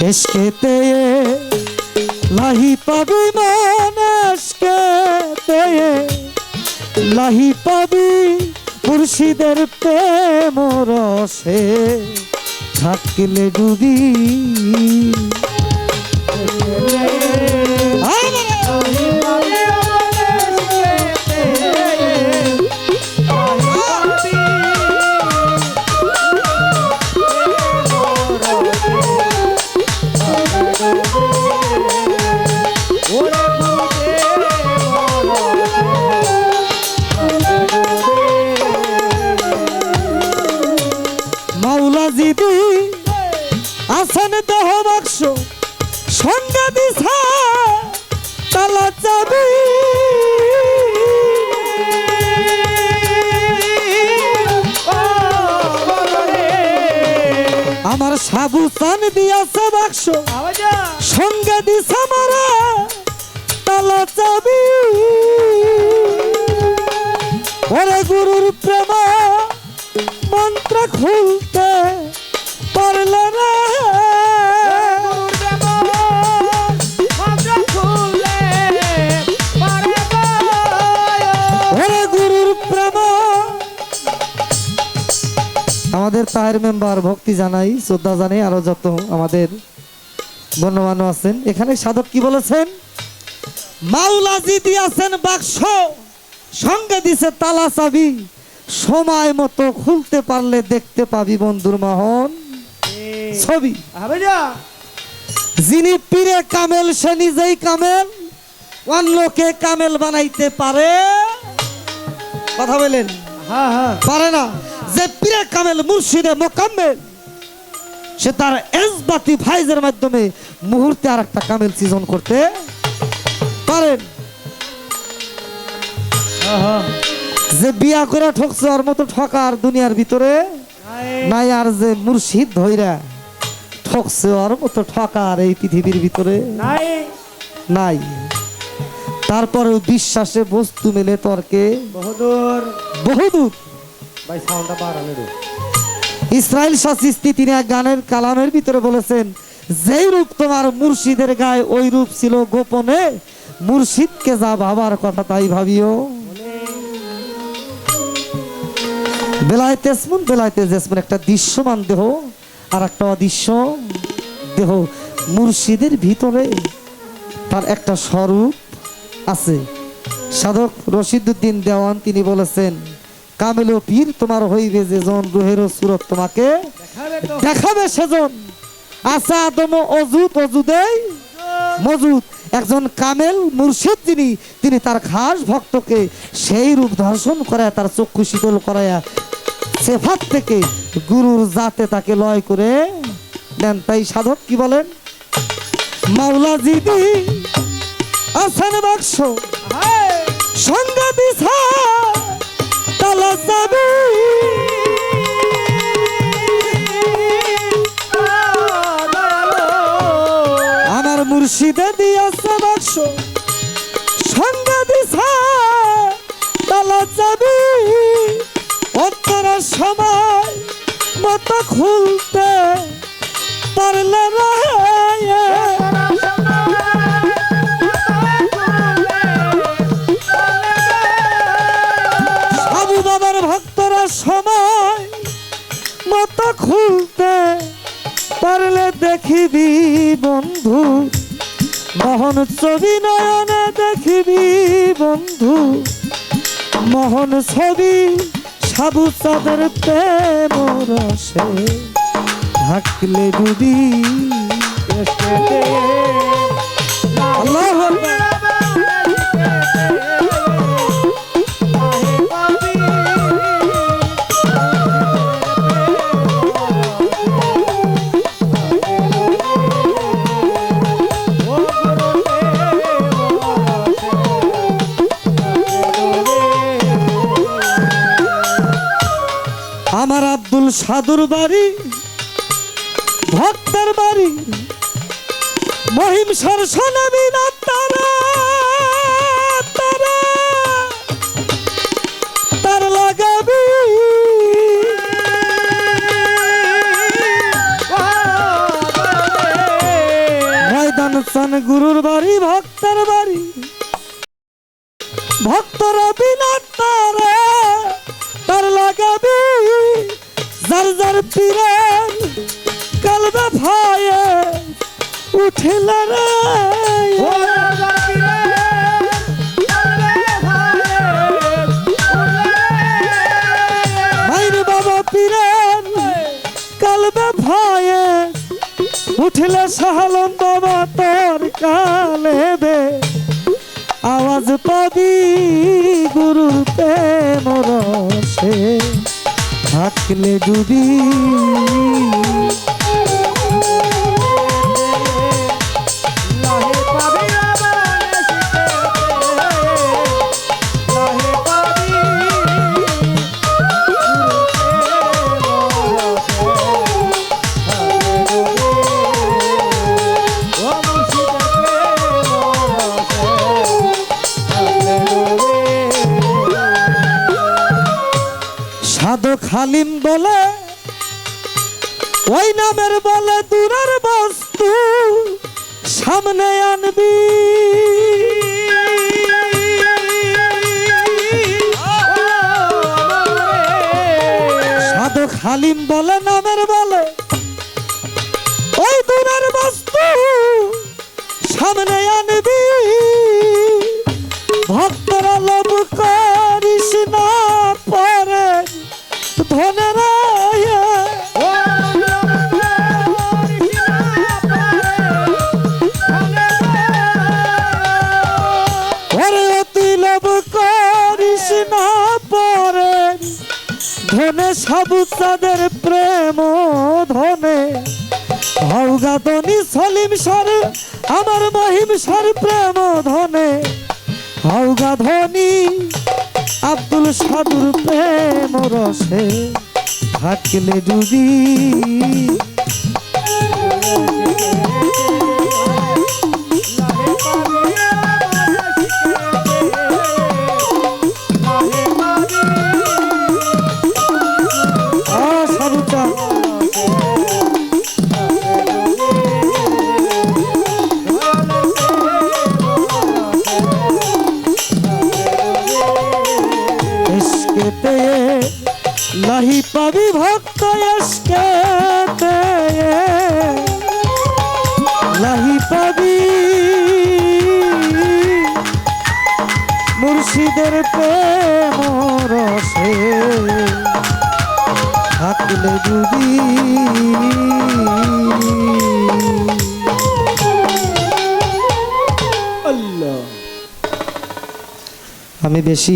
এসকেতে লাহি পাবি মানসকেতে লাহি পাবি মুর্শিদের প্রেম রসে থাকলে ডুবি সাবু চান দিয়াছে বাক্স। সঙ্গে দিছা মারা তালা চাবি। ওরে গুরুর প্রেমা মন্ত্র খুলতে তাহের মেম্বার ভক্তি জানাই শ্রদ্ধা জানাই আরও যত আমাদের গণ্যমান্য আছেন। এখানে সাধক কি বলেছেন? মাওলাজি দিয়াছেন বাক্স সঙ্গে দিছে তালা চাবি। সময় মতো খুলতে পারলে দেখতে পাবি বন্ধুর মহন ছবি। যিনি পীরে কামেল সে নিজেই কামেল। অন্যকে কামেল বানাইতে পারে। কথা বলেন? পারে না। যে পীরে কামেল মুর্শিদে মোকাম্মেল। সে তার এজবাতি ফাইজের মাধ্যমে মুহূর্তে আর একটা কামেল সৃজন করতে পারেন। যে বিয়া করে ঠকছে ওর মতো ঠকার দুনিয়ার ভিতরে নাই আর যে মুর্শিদ ধইরা ঠকছে ওর মতো ঠকার এই পৃথিবীর ভিতরে নাই। তারপরেও বিশ্বাসে বস্তু মেলে তর্কে বহুদূর। বহুদূর। ইসরায়েল শাসিস্তি তিনি এক গানের কালামের ভিতরে বলেছেন, যেই রূপ তোমার মুর্শিদের গায়ে, ওই রূপ ছিল গোপনে। মুর্শিদকে যা ভাবার কথা তাই ভাবিও। বেলায় তেসমুন বেলায় তেজেসমুন একটা দৃশ্যমান দেহ আর একটা অদৃশ্য দেহ। মুর্শিদের ভিতরে তার একটা স্বরূপ আছে। সাধক রশিদুদ্দিন দেওয়ান তিনি বলেছেন কামেল পীর তোমার হইবে যে জন রুহের সুরত তোমাকে দেখাবে সেজন। আসা আদম অজুত অজুদেই মজুদ একজন কামেল মুর্শিদ যিনি তিনি তার খাস ভক্তকে সেই রূপ দর্শন করায় তার চক্ষু শীতল করায়া সেফাত থেকে গুরুর জাতে তাকে লয় করে দেন তাই সাধক কি বলেন? মাওলা জিদি আছেন বাক্স। সঙ্গে দিছা। আমার মুর্শিদে দিয়াছে বাক্স। সঙ্গে দিছা তালা যাবি অন্তর সময় মতো খুলতে পারলে না। দেখিবি বন্ধু। মোহন ছবি নয়নে দেখিবি বন্ধু। মোহন ছবি সাবু চাঁদের প্রেম রসে। ঢাকলে ডুবি আল্লাহ সাধুর বাড়ি? ভক্তের বাড়ি? মহিম সরসনবী না তারা তারা। লাগাবি। চান গুরুর বাড়ি, ভক্তের বাড়ি। ভক্তরা বিনা তার লাগাবি। যার যার পীরের কালবে ভাইয়ে উঠিল রে। মাইর বাবা পীরের কালবে ভাইয়ে উঠিলে সাহালম বাবা তোর কালে বে আওয়াজ পাবি গুরুর প্রেম রসে। থাকলে ডুবি হালিম বলে, ওই নামের বলে দূরের বস্তু সামনে আনবি। সাধক হালিম বলে, নামের বলে, ওই দূরের বস্তু সামনে আনবি। ভক্তরা ধনে সাবুতাদের প্রেম ধনে। হৌগাদনি সলিম সর আমার মহিম সর প্রেম ধনে। হৌগা ধনী আব্দুল সাদুর প্রেম রসে থাকলে ডুবি ইস্কেতে লাহি পাবি ভক্ত ইস্কেতে লাহি পাবি মুর্শিদের প্রেম রসে। থাকলে আল্লাহ। আমি বেশি